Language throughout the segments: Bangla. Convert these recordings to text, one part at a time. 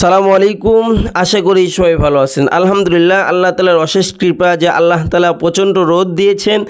সালামু আলাইকুম, আশা করি সবাই ভালো আছেন। আলহামদুলিল্লাহ, আল্লাহ তালার অশেষ কৃপা যে আল্লাহ তালা প্রচণ্ড রোদ দিয়েছেন,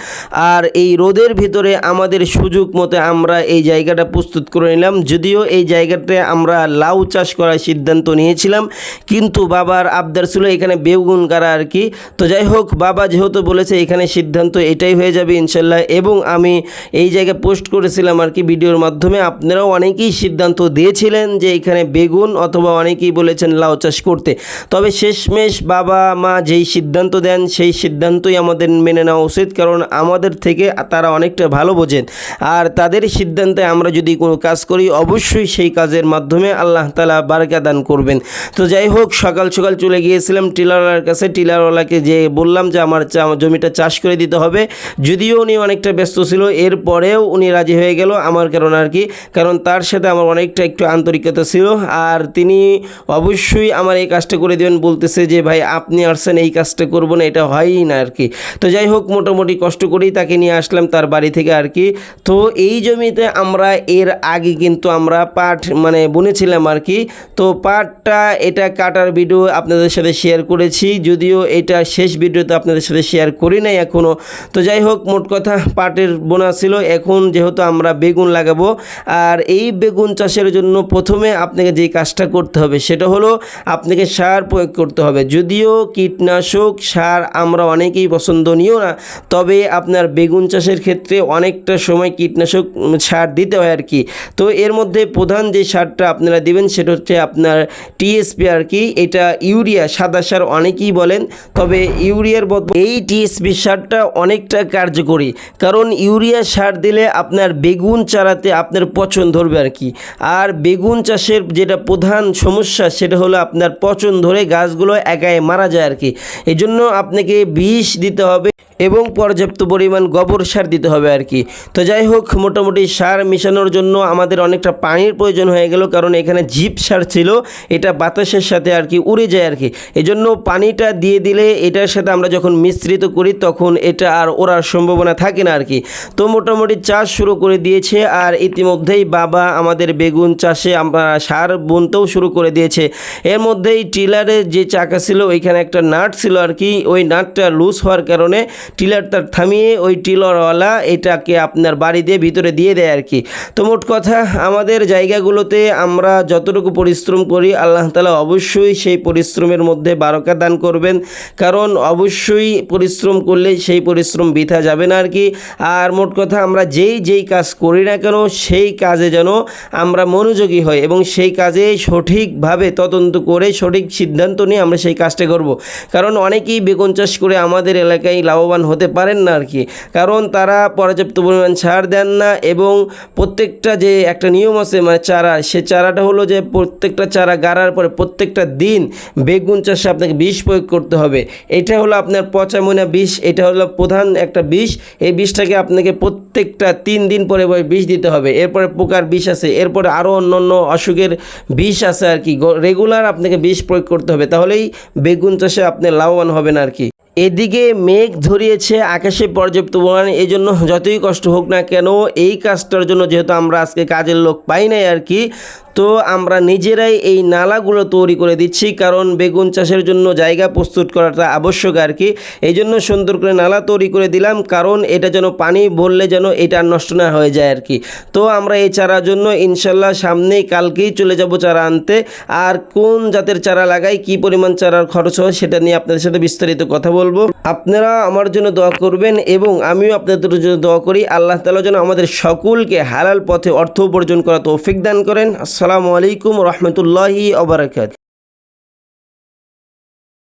আর এই রোদের ভিতরে আমাদের সুযোগ মতো আমরা এই জায়গাটা প্রস্তুত করে নিলাম। যদিও এই জায়গাতে আমরা লাউ চাষ করার সিদ্ধান্ত নিয়েছিলাম, কিন্তু বাবার আবদার ছিল এখানে বেগুন করা আর কি। তো যাই হোক, বাবা যেহেতু বলেছে এখানে সিদ্ধান্ত এটাই হয়ে যাবে ইনশাল্লাহ এবং আমি এই জায়গায় পোস্ট করেছিলাম আর কি ভিডিওর মাধ্যমে। আপনারাও অনেকেই সিদ্ধান্ত দিয়েছিলেন যে এখানে বেগুন অথবা অনেকেই বলেছেন লাউ চাষ করতে। তবে শেষমেশ বাবা মা যেই সিদ্ধান্ত দেন, সেই সিদ্ধান্তই আমাদের মেনে নেওয়া উচিত, কারণ আমাদের থেকে তারা অনেকটা ভালো বোঝেন। আর তাদের সিদ্ধান্তে আমরা যদি কোনো কাজ করি, অবশ্যই সেই কাজের মাধ্যমে আল্লাহ তালা বারকা দান করবেন। তো যাই হোক, সকাল সকাল চলে গিয়েছিলাম টিলারওয়ালার কাছে। টিলারওয়ালাকে যে বললাম যে, আমার জমিটা চাষ করে দিতে হবে। যদিও উনি অনেকটা ব্যস্ত ছিল, এরপরেও উনি রাজি হয়ে গেল আমার কারণ আর কি। কারণ তার সাথে আমার অনেকটা একটু আন্তরিকতা ছিল। আর তিনি অবশ্যই আমার এই কাজটা করে দেবেন। বলতেছে যে, ভাই, আপনি আসছেন, এই কাজটা করব না। এটা হয়ই না আর কি তো যাই হোক, মোটামুটি কষ্ট করেই তাকে নিয়ে আসলাম তার বাড়ি থেকে আর কি তো এই জমিতে আমরা এর আগে কিন্তু আমরা পাট মানে বুনেছিলাম আর কি তো পাটটা এটা কাটার ভিডিও আপনাদের সাথে শেয়ার করেছি। যদিও এটা শেষ ভিডিওতে আপনাদের সাথে শেয়ার করি নাই এখনও তো যাই হোক, মোট কথা পাটের বোনা ছিল। এখন যেহেতু আমরা বেগুন লাগাবো, আর এই বেগুন চাষের জন্য প্রথমে আপনাকে যে কাজটা করতে হবে সেটা হলো আপনাকে সার প্রয়োগ করতে হবে। যদিও কীটনাশক সার আমরা অনেকেই পছন্দনীয় না, তবে আপনার বেগুন চাষের ক্ষেত্রে অনেকটা সময় কীটনাশক সার দিতে হয় আর কি তো এর মধ্যে প্রধান যে সারটা আপনারা দিবেন সেটা হচ্ছে আপনার টিএসপি আর কি এটা ইউরিয়া, সাদা সার অনেকেই বলেন, তবে ইউরিয়ার বদলে এই টিএসপি সারটা অনেকটা কার্যকরী। কারণ ইউরিয়া সার দিলে আপনার বেগুন চারাতে আপনার পছন্দ ধরবে আর কি আর বেগুন চাষের যেটা প্রধান সমস্যা সেটা হলো আপনার পচন ধরে গাছগুলো একাই মারা যায় আর কি। এই জন্য আপনাকে বিষ দিতে হবে। এবং পর্যাপ্ত পরিমাণ গোবর সার দিতে হবে আর কি। তো যাই হোক, মোটামুটি সার মেশানোর জন্য আমাদের অনেকটা পানির প্রয়োজন হয়ে গেল, কারণ এখানে জিপ সার ছিল, এটা বাতাসের সাথে আর কি উড়ে যায় আর কি। এজন্য পানিটা দিয়ে দিলে এটার সাথে আমরা যখন মিশ্রিত করি, তখন এটা আর ওড়ার সম্ভাবনা থাকে না আর কি। তো মোটামুটি চাষ শুরু করে দিয়েছে, আর ইতিমধ্যেই বাবা আমাদের বেগুন চাষে আমরা সার বুনতেও শুরু করে দিয়েছে। এর মধ্যেই টিলারের যে চাকা ছিল, ওইখানে একটা নাট ছিল আর কি, ওই নাটটা লুজ হওয়ার কারণে টিলারটা থামিয়ে ওই টিলারওয়ালা এটাকে আপনার বাড়ি দিয়ে ভিতরে দিয়ে দেয় আর কি। তো মোট কথা আমাদের জায়গাগুলোতে আমরা যতটুকু পরিশ্রম করি, আল্লাহ তালা অবশ্যই সেই পরিশ্রমের মধ্যে বারকা দান করবেন। কারণ অবশ্যই পরিশ্রম করলে সেই পরিশ্রম বৃথা যাবে না আর কি। আর মোট কথা আমরা যেই যেই কাজ করি না কেন, সেই কাজে যেন আমরা মনোযোগী হই এবং সেই কাজে সঠিকভাবে তদন্ত করে সঠিক সিদ্ধান্ত নিয়ে আমরা সেই কাজটা করব। কারণ অনেকেই বেগুন চাষ করে আমাদের এলাকায় লাভবান হতে পারেন না আর কি। কারণ তারা পর্যাপ্ত পরিমাণ ছাড় দেন না এবং প্রত্যেকটা যে একটা নিয়ম আছে মানে চারা, সে চারাটা হলো যে প্রত্যেকটা চারা গাড়ার পরে প্রত্যেকটা দিন বেগুন চাষে আপনাকে বিষ প্রয়োগ করতে হবে। এটা হলো আপনার পচামনা বিষ, এটা হলো প্রধান একটা বিষ। এই বিষটাকে আপনাকে প্রত্যেকটা তিন দিন পরে পরে বিষ দিতে হবে। এরপরে পোকার বিষ আছে, এরপরে আরও অন্য অন্য অসুখের বিষ আছে আর কি। রেগুলার আপনাকে বিষ প্রয়োগ করতে হবে, তাহলেই বেগুন চাষে আপনি লাভবান হবেন আর কি। এদিকে মেঘ ধরিয়েছে, আকাশে পর্যাপ্ত পরিমাণ এই জন্য যতই কষ্ট হোক না কেন এই কাজটার জন্য যেহেতু আমরা আজকে কাজের লোক পাই নাই আর কি, তো আমরা নিজেরাই এই নালাগুলো তৈরি করে দিচ্ছি, কারণ বেগুন চাষের জন্য জায়গা প্রস্তুত করাটা আবশ্যক আর কি। এই জন্য সুন্দর করে নালা তৈরি করে দিলাম, কারণ এটা যেন পানি ভরলে যেন এটা নষ্ট না হয়ে যায় আর কি। তো আমরা এই চারার জন্য ইনশাল্লাহ সামনেই কালকেই চলে যাব চারা আনতে, আর কোন জাতের চারা লাগাই, কি পরিমাণ চারার খরচ হয় সেটা নিয়ে আপনাদের সাথে বিস্তারিত কথা বলব, আপনারা আমার জন্য দোয়া করবেন এবং আমিও আপনাদের জন্য দোয়া করি। আল্লাহ তালা যেন আমাদের সকলকে হালাল পথে অর্থ উপার্জন করা তৌফিক দান করেন। আসসালামু আলাইকুম রহমতুল্লাহি অবরাকাত